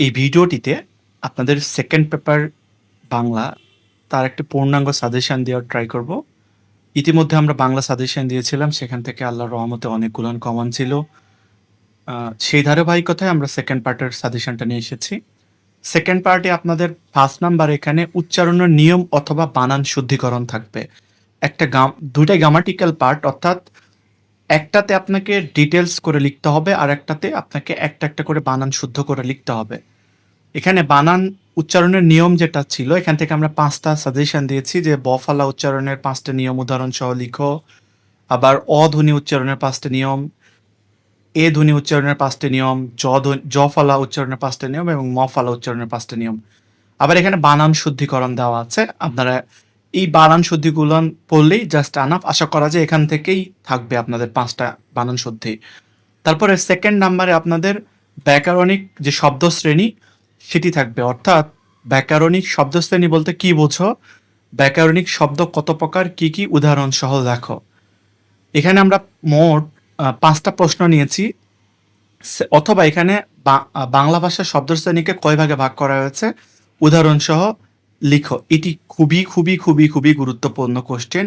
এই ভিডিওটিতে আপনাদের সেকেন্ড পেপার বাংলা, তার একটি পূর্ণাঙ্গ সাজেশান দেওয়ার ট্রাই করব। ইতিমধ্যে আমরা বাংলা সাজেশান দিয়েছিলাম, সেখান থেকে আল্লাহর রহমতে অনেকগুলো কমন ছিল। সেই ধারাবাহিকতায় আমরা সেকেন্ড পার্টের সাজেশনটা নিয়ে এসেছি। সেকেন্ড পার্টে আপনাদের ফার্স্ট নাম্বার এখানে উচ্চারণের নিয়ম অথবা বানান শুদ্ধিকরণ থাকবে। একটা গাম দুইটাই গ্রামাটিক্যাল পার্ট অর্থাৎ একটাতে আপনাকে ডিটেলস করে লিখতে হবে আর একটাতে আপনাকে একটা একটা করে বানান শুদ্ধ করে লিখতে হবে। এখানে বানান উচ্চারণের নিয়ম যেটা ছিল, এখান থেকে আমরা পাঁচটা সাজেশন দিয়েছি যে বফালা উচ্চারণের পাঁচটা নিয়ম উদাহরণ সহ লিখো। আবার অধ্বনি উচ্চারণের পাঁচটা নিয়ম, এ ধ্বনি উচ্চারণের পাঁচটা নিয়ম, জ জ ফলা উচ্চারণের পাঁচটা নিয়ম এবং ম ফলা উচ্চারণের পাঁচটা নিয়ম। আবার এখানে বানান শুদ্ধিকরণ দেওয়া আছে। আপনারা এই বানান শুদ্ধিকরণ পড়লেই জাস্ট আনাফ আশা করা যায় এখান থেকেই থাকবে আপনাদের পাঁচটা বানান শুদ্ধি। তারপরে সেকেন্ড নাম্বারে আপনাদের ব্যাকরণিক যে শব্দ শ্রেণি সেটি থাকবে। অর্থাৎ ব্যাকরণিক শব্দশ্রেণী বলতে কি বোঝো? ব্যাকরণিক শব্দ কত প্রকার? কি কি? উদাহরণ সহ দেখো এখানে আমরা মোট পাঁচটা প্রশ্ন নিয়েছি। অথবা এখানে বাংলা ভাষার শব্দশ্রেণীকে কয় ভাগে ভাগ করা হয়েছে? উদাহরণ সহ লিখো। এটি খুবই খুবই খুবই খুবই গুরুত্বপূর্ণ কোশ্চেন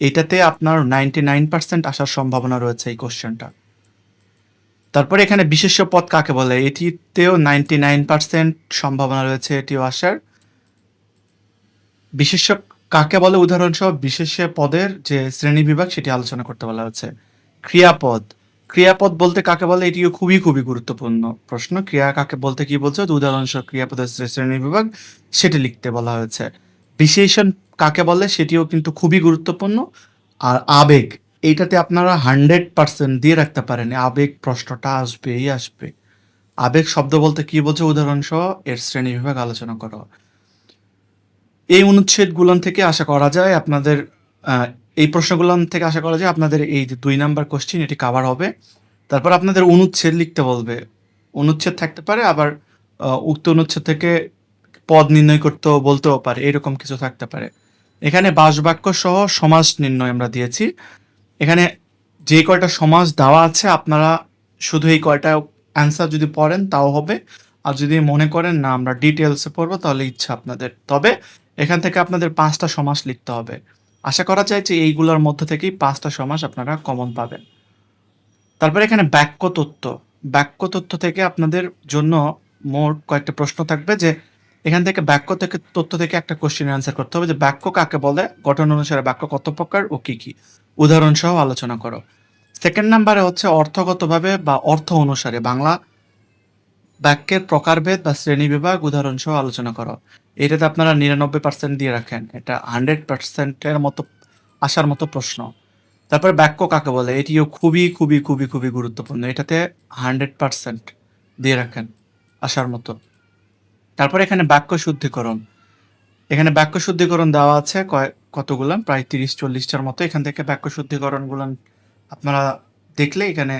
এটাতে আপনার নাইনটি নাইন পার্সেন্ট আসার সম্ভাবনা রয়েছে এই কোশ্চেনটা তারপরে এখানে বিশেষ্য পদ কাকে বলে? এটিতেও নাইনটি নাইন পার্সেন্ট সম্ভাবনা রয়েছে, এটিও আসার। বিশেষ্য কাকে বলে উদাহরণসহ বিশেষ পদের যে শ্রেণি বিভাগ, সেটি আলোচনা করতে বলা হয়েছে ক্রিয়াপদ। ক্রিয়াপদ বলতে কাকে বলে? এটিও খুবই খুবই গুরুত্বপূর্ণ প্রশ্ন। ক্রিয়া কাকে বলতে কি বলছে? উদাহরণসহ ক্রিয়াপদের শ্রেণি বিভাগ, সেটি লিখতে বলা হয়েছে। বিশেষণ কাকে বলে? সেটিও কিন্তু খুবই গুরুত্বপূর্ণ। আর আবেগ। এইটাতে আপনারা হান্ড্রেড পার্সেন্ট দিয়ে রাখতে পারেন। আবেগ প্রশ্নটা আসবেই আসবে। আবেগ শব্দ বলতে কি উদাহরণ সহ এর শ্রেণি বিভাগ আলোচনা করো। এই অনুচ্ছেদগুলোন থেকে আশা করা যায় আপনাদের এই প্রশ্নগুলোন থেকে আশা করা যায় আপনাদের এই যে দুই নাম্বার কোশ্চেন এটি কাভার হবে। তারপর আপনাদের অনুচ্ছেদ লিখতে বলবে। অনুচ্ছেদ থাকতে পারে, আবার উক্ত অনুচ্ছেদ থেকে পদ নির্ণয় করতেও, বলতেও পারে। এরকম কিছু থাকতে পারে। এখানে বাসবাক্য সহ সমাজ নির্ণয় আমরা দিয়েছি। এখানে যে কয়টা সমাজ দেওয়া আছে, আপনারা শুধু এই কয়টা অ্যান্সার যদি পড়েন তাও হবে। আর যদি মনে করেন, না, আমরা ডিটেলসে পড়ব, তাহলে ইচ্ছা আপনাদের। তবে এখান থেকে আপনাদের পাঁচটা সমাস লিখতে হবে। আশা করা যায় যে এইগুলোর মধ্যে থেকেই পাঁচটা সমাস আপনারা কমন পাবেন। তারপরে এখানে বাক্য তত্ত্ব। বাক্য তথ্য থেকে আপনাদের জন্য মোট কয়েকটা প্রশ্ন থাকবে যে, এখান থেকে বাক্য থেকে তথ্য থেকে একটা কোশ্চেন অ্যান্সার করতে হবে যে বাক্য কাকে বলে? গঠন অনুসারে বাক্য কত প্রকার ও কি কি? উদাহরণ সহ আলোচনা করো। সেকেন্ড নাম্বারে হচ্ছে অর্থগতভাবে বা অর্থ অনুসারে বাংলা বাক্যের প্রকারভেদ বা শ্রেণি বিভাগ উদাহরণ সহ আলোচনা করো। এটাতে আপনারা নিরানব্বই পার্সেন্ট দিয়ে রাখেন। এটা হান্ড্রেড পার্সেন্টের মতো আসার মতো প্রশ্ন। তারপরে বাক্য কাকে বলে? এটিও খুবই খুবই খুবই খুবই গুরুত্বপূর্ণ। এটাতে হান্ড্রেড পার্সেন্ট দিয়ে রাখেন আসার মতো। তারপরে এখানে বাক্য শুদ্ধিকরণ। এখানে বাক্য শুদ্ধিকরণ দেওয়া আছে কতগুলো? প্রায় তিরিশ, চল্লিশটার মতো। এখান থেকে বাক্য শুদ্ধিকরণগুলো আপনারা দেখলে এখানে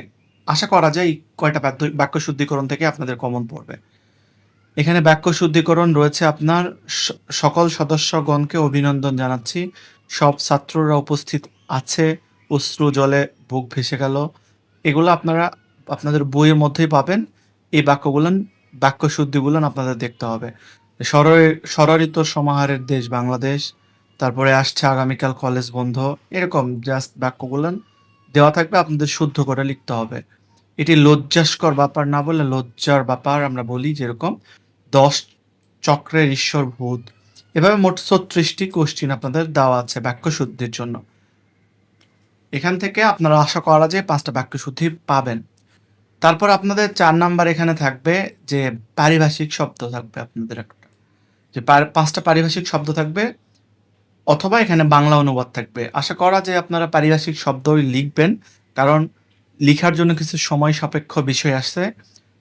আশা করা যায় কয়টা বাক্য শুদ্ধিকরণ থেকে আপনাদের কমন পড়বে। এখানে বাক্য শুদ্ধিকরণ রয়েছে আপনার সকল সদস্যগণকে অভিনন্দন জানাচ্ছি। সব ছাত্ররা উপস্থিত আছে, অশ্রু জলে বুক ভেসে গেল। এগুলো আপনারা আপনাদের বইয়ের মধ্যেই পাবেন। এই বাক্যগুলো, বাক্য শুদ্ধিগুলো আপনাদের দেখতে হবে। সররিত সমাহারের দেশ বাংলাদেশ, তারপরে আসছে আগামীকাল কলেজ বন্ধ। এরকম জাস্ট বাক্যগুলো দেওয়া থাকবে, আপনাদের শুদ্ধ করে লিখতে হবে। এটি লজ্জাস্কর ব্যাপার না বলে লজ্জার ব্যাপার আমরা বলি যেরকম, দশ চক্রের ঈশ্বর ভূত। এভাবে মোট ছত্রিশটি কোশ্চিন আপনাদের দেওয়া আছে বাক্য শুদ্ধির জন্য। এখান থেকে আপনারা আশা করা যায় পাঁচটা বাক্য শুদ্ধি পাবেন। তারপর আপনাদের চার নাম্বার এখানে থাকবে যে পারিভাষিক শব্দ থাকবে আপনাদের একটা। যে পাঁচটা পারিভাষিক শব্দ থাকবে অথবা এখানে বাংলা অনুবাদ থাকবে। আশা করা যায় আপনারা পারিভাষিক শব্দই লিখবেন, কারণ লিখার জন্য কিছু সময় সাপেক্ষ বিষয় আসছে।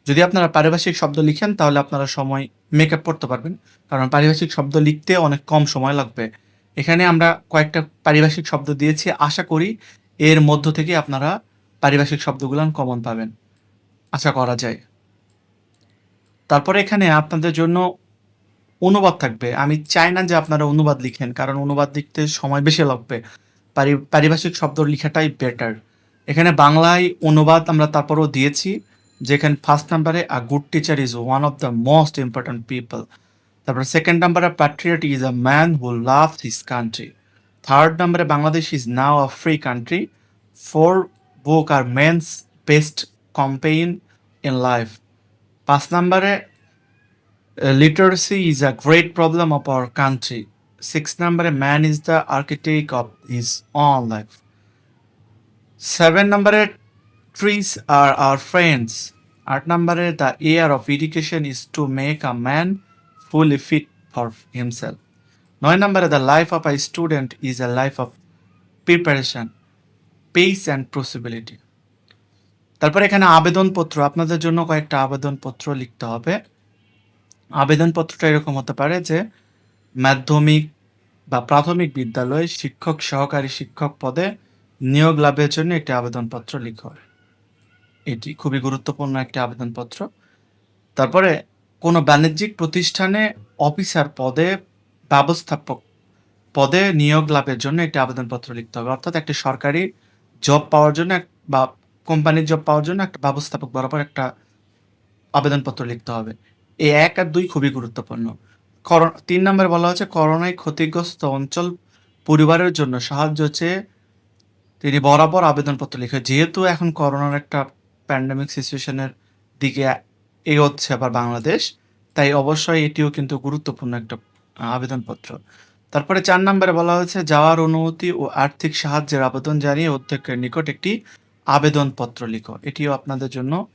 যদি আপনারা পারিভাষিক শব্দ লিখেন, তাহলে আপনারা সময় মেকআপ করতে পারবেন, কারণ পারিভাষিক শব্দ লিখতে অনেক কম সময় লাগবে। এখানে আমরা কয়েকটা পারিভাষিক শব্দ দিয়েছি। আশা করি এর মধ্য থেকে আপনারা পারিভাষিক শব্দগুলো কমন পাবেন। আশা করা যায়। তারপরে এখানে আপনাদের জন্য অনুবাদ থাকবে। আমি চাই না যে আপনারা অনুবাদ লিখেন, কারণ অনুবাদ লিখতে সময় বেশি লাগবে। পারি, পারিভাষিক শব্দ লেখাটাই বেটার এখানে বাংলায় অনুবাদ আমরা তারপরও দিয়েছি, যেখানে ফার্স্ট নাম্বারে a good teacher is one of the most important people তারপর সেকেন্ড নাম্বারে patriot is a man who love his country third নাম্বারে Bangladesh is now a free country four book are men's best companion in life পাঁচ নাম্বারে literacy is a great problem of our country six নাম্বারে man is the architect of his own life seven নাম্বারে trees are our friends আট নাম্বারে the air of education is to make a man fully fit for himself. নয় নম্বরে the life of a student is a life of preparation pace and possibility তারপর এখানে আবেদনপত্র, আপনাদের জন্য কয়েকটা আবেদনপত্র লিখতে হবে। আবেদনপত্রটা এরকম হতে পারে যে মাধ্যমিক বা প্রাথমিক বিদ্যালয়ে শিক্ষক সহকারী শিক্ষক পদে নিয়োগ লাভের জন্য একটি আবেদনপত্র লিখো। এটি খুবই গুরুত্বপূর্ণ একটি আবেদনপত্র। তারপরে কোনো বাণিজ্যিক প্রতিষ্ঠানে অফিসার পদে ব্যবস্থাপক পদে নিয়োগ লাভের জন্য একটি আবেদনপত্র লিখতে হবে। অর্থাৎ একটি সরকারি জব পাওয়ার জন্য বা কোম্পানির জব পাওয়ার জন্য একটা ব্যবস্থাপক বরাবর একটা আবেদনপত্র লিখতে হবে। এই এক আর দুই খুবই গুরুত্বপূর্ণ। করো- তিন নম্বরে বলা হচ্ছে করোনায় ক্ষতিগ্রস্ত অঞ্চল পরিবারের জন্য সাহায্য চেয়ে তিনি বরাবর আবেদনপত্র লিখে, যেহেতু এখন করোনার একটা প্যান্ডামিক সিচুয়েশনের দিকে এগোচ্ছে আবার বাংলাদেশ, তাই অবশ্যই এটিও কিন্তু গুরুত্বপূর্ণ একটা আবেদনপত্র। তারপরে চার নম্বরে বলা হয়েছে, যাওয়ার অনুমতি ও আর্থিক সাহায্যের আবেদন জানিয়ে অধ্যক্ষের নিকট একটি আবেদনপত্র লিখো। এটিও আপনাদের জন্য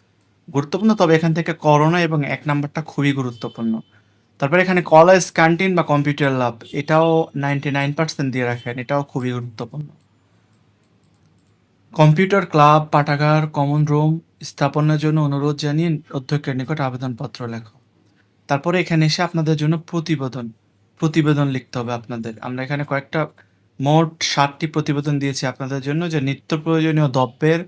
গুরুত্বপূর্ণ, তবে এখান থেকে করোনা এবং এক নাম্বারটা খুবই গুরুত্বপূর্ণ। তারপরে এখানে কলেজ ক্যান্টিন বা কম্পিউটার ল্যাব এটাও নাইনটি নাইন পার্সেন্ট দিয়ে রাখেন, এটাও খুবই গুরুত্বপূর্ণ। কম্পিউটার ক্লাব পাঠাগার কমন রুম স্থাপনের জন্য অনুরোধ জানিয়ে অধ্যক্ষের নিকট আবেদনপত্র লেখো। তারপরে এখানে এসে আপনাদের জন্য প্রতিবেদন প্রতিবেদন লিখতে হবে আপনাদের। আমরা এখানে কয়েকটা, মোট ষাটটি প্রতিবেদন দিয়েছি আপনাদের জন্য, যে নিত্য প্রয়োজনীয় দ্রব্যের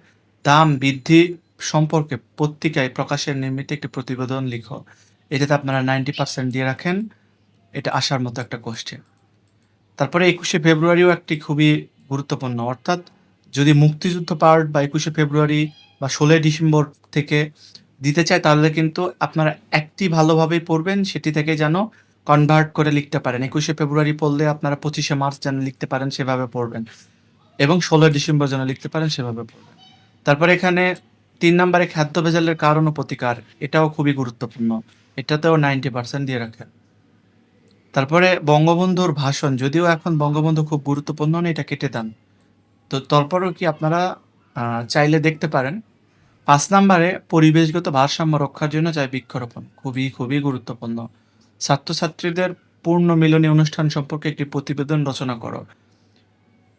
দাম বৃদ্ধি সম্পর্কে পত্রিকায় প্রকাশের নিমিত্তে একটি প্রতিবেদন লিখো। এটাতে আপনারা নাইনটি পার্সেন্ট দিয়ে রাখেন। এটা আসার মতো একটা কোশ্চেন তারপরে একুশে ফেব্রুয়ারিও একটি খুবই গুরুত্বপূর্ণ, অর্থাৎ যদি মুক্তিযুদ্ধ পার্ট বা একুশে ফেব্রুয়ারি বা ষোলোই ডিসেম্বর থেকে দিতে চায়, তাহলে কিন্তু আপনারা একটি ভালোভাবেই পড়বেন, সেটি থেকে যেন কনভার্ট করে লিখতে পারেন। একুশে ফেব্রুয়ারি পড়লে আপনারা পঁচিশে মার্চ যেন লিখতে পারেন, সেভাবে পড়বেন। এবং ষোলোই ডিসেম্বর যেন লিখতে পারেন, সেভাবে পড়বেন। তারপরে এখানে তিন নম্বরে খাদ্য ভেজালের কারণ ও প্রতিকার, এটাও খুবই গুরুত্বপূর্ণ। এটাতেও নাইনটি পার্সেন্ট দিয়ে রাখেন। তারপরে বঙ্গবন্ধুর ভাষণ, যদিও এখন বঙ্গবন্ধু খুব গুরুত্বপূর্ণ না এটা কেটে দেন। তো তারপরেও কি আপনারা চাইলে দেখতে পারেন, পাঁচ নম্বরে পরিবেশগত ভারসাম্য রক্ষার জন্য চাই বৃক্ষরোপণ, খুবই খুবই গুরুত্বপূর্ণ। ছাত্রছাত্রীদের পূর্ণ মিলনী অনুষ্ঠান সম্পর্কে একটি প্রতিবেদন রচনা করো।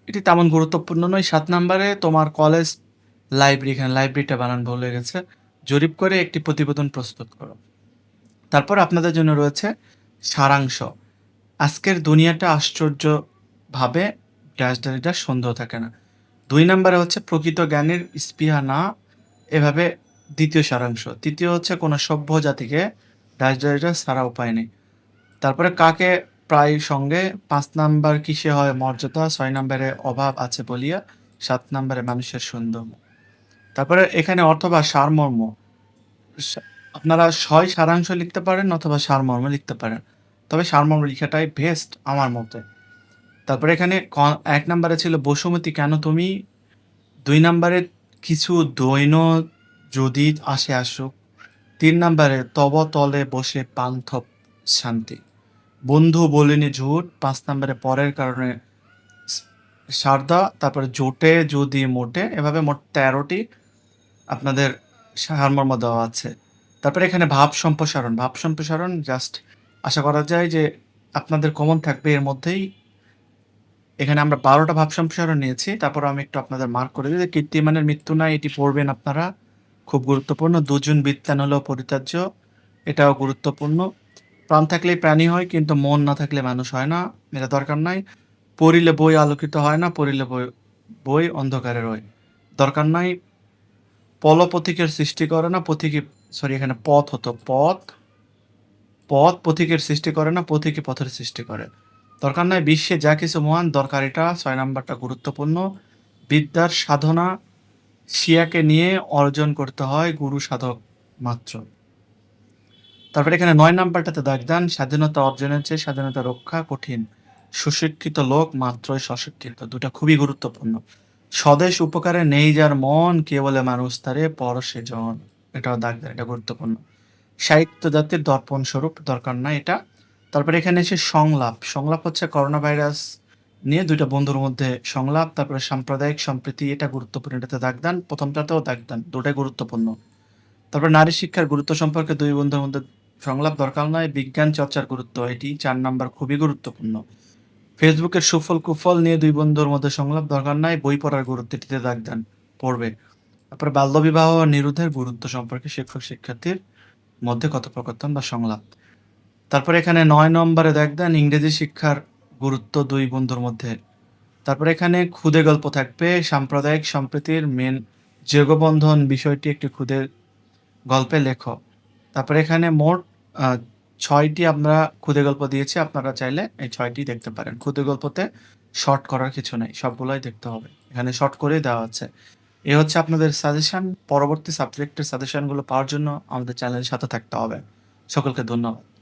এটি তেমন গুরুত্বপূর্ণ নয়, সাত নম্বরে তোমার কলেজ লাইব্রেরি, এখানে লাইব্রেরিটা বানান ভুল হয়ে গেছে। জরিপ করে একটি প্রতিবেদন প্রস্তুত করো। তারপর আপনাদের জন্য রয়েছে সারাংশ। আজকের দুনিয়াটা আশ্চর্যভাবে ডাস্টারিটা সন্দেহ থাকে না। দুই নম্বরে হচ্ছে প্রকৃত জ্ঞানের স্পৃহা না, এভাবে দ্বিতীয় সারাংশ। তৃতীয় হচ্ছে কোনো সভ্য জাতিকে ডাস্টারিটা সারা উপায় নেই। তারপরে কাকে প্রায় সঙ্গে, পাঁচ নাম্বার কিসে হয় মর্যাদা, ছয় নম্বরে অভাব আছে বলিয়া, সাত নম্বরে মানুষের সুন্দর তারপরে এখানে অথবা সারমর্ম। আপনারা ছয় সারাংশ লিখতে পারেন অথবা সারমর্ম লিখতে পারেন। তবে সারমর্ম লেখাটাই বেস্ট আমার মতে। তারপরে এখানে এক নম্বরে ছিল, বসুমতী, কেন তুমি? দুই নম্বরে, কিছু দৈন যদি আসে আসুক। তিন নম্বরে, তব তলে বসে পান্থব শান্তি। বন্ধু বলিনি ঝুট। পাঁচ নম্বরে, পরের কারণে সারদা। তারপরে, জোটে যদি মোটে। এভাবে মোট তেরোটি আপনাদের সারমর্ম দেওয়া আছে। তারপরে এখানে ভাব সম্প্রসারণ। ভাব সম্প্রসারণ জাস্ট আশা করা যায় যে আপনাদের কমন থাকবে এর মধ্যেই। এখানে আমরা বারোটা ভাব সম্প্রসারণ নিয়েছি। তারপর আমি একটু আপনাদের মার্ক করে দিই যে কীর্তিমানের মৃত্যু নাই এটি পড়বেন আপনারা। খুব গুরুত্বপূর্ণ। দুজন বিত্তান হলেও পরিত্যাজ্য। এটাও গুরুত্বপূর্ণ। প্রাণ থাকলেই প্রাণী হয়, কিন্তু মন না থাকলে মানুষ হয় না। এটা দরকার নাই। পড়িলে বই আলোকিত হয় না, পড়িলে বই বই অন্ধকারে রয়। দরকার নাই। পল পথিকের সৃষ্টি করে না, পথিকে সরি এখানে পথ হতো, পথ পথ পথিকের সৃষ্টি করে না, পথিকে পথের সৃষ্টি করে। দরকার নাই, বিশ্বে যা কিছু মহান, দরকার এটা, ছয় নাম্বারটা গুরুত্বপূর্ণ। বিদ্যার সাধনা শিয়াকে নিয়ে অর্জন করতে হয় গুরু সাধক মাত্র। তারপরে এখানে নয় নাম্বারটাতে দাগ দেন, স্বাধীনতা অর্জনের চেয়ে স্বাধীনতা রক্ষা কঠিন। সুশিক্ষিত লোক মাত্রই সশিক্ষিত, দুটা খুবই গুরুত্বপূর্ণ। স্বদেশ উপকারে নেই যার মন কে বলে মানুষ তারে পর সে জন। এটাও দাগ এটা গুরুত্বপূর্ণ। সাহিত্য জাতির দর্পণ স্বরূপ, দরকার না এটা। তারপরে এখানে এসে সংলাপ। সংলাপ হচ্ছে করোনা ভাইরাস নিয়ে দুইটা বন্ধুর মধ্যে সংলাপ, তারপরে সাম্প্রদায়িক সম্প্রীতি, এটা গুরুত্বপূর্ণ, এটাতে দাগ দেন। প্রথমটাতেও দাগ দেন, দুটাই গুরুত্বপূর্ণ। তারপরে নারী শিক্ষার গুরুত্ব সম্পর্কে দুই বন্ধুর মধ্যে সংলাপ দরকার নয় বিজ্ঞান চর্চার গুরুত্ব, এটি চার নাম্বার খুবই গুরুত্বপূর্ণ। ফেসবুকের সুফল কুফল নিয়ে দুই বন্ধুর মধ্যে সংলাপ, দরকার নাই, বই পড়ার গুরুত্ব এটিতে দাগ দেন, পড়বে। তারপরে বাল্যবিবাহ নিরোধের গুরুত্ব সম্পর্কে শিক্ষক, শিক্ষার্থীর মধ্যে কথোপকথন বা সংলাপ। তারপরে এখানে নয় নম্বরে দেখ দেন, ইংরেজি শিক্ষার গুরুত্ব দুই বন্ধুর মধ্যে। তারপরে এখানে খুদে গল্প থাকবে, সাম্প্রদায়িক সম্প্রীতির মেন যোগবন্ধন বিষয়টি একটি খুদে গল্পে লেখো তারপরে এখানে মোট ছয়টি আমরা ক্ষুদে গল্প দিয়েছি, আপনারা চাইলে এই ছয়টি দেখতে পারেন। ক্ষুদে গল্পতে শর্ট করার কিছু নেই, সবগুলোই দেখতে হবে। এখানে শর্ট করে দেওয়া আছে। এ হচ্ছে আপনাদের সাজেশন। পরবর্তী সাবজেক্টের সাজেশনগুলো পাওয়ার জন্য আমাদের চ্যানেলের সাথে থাকতে হবে। সকলকে ধন্যবাদ।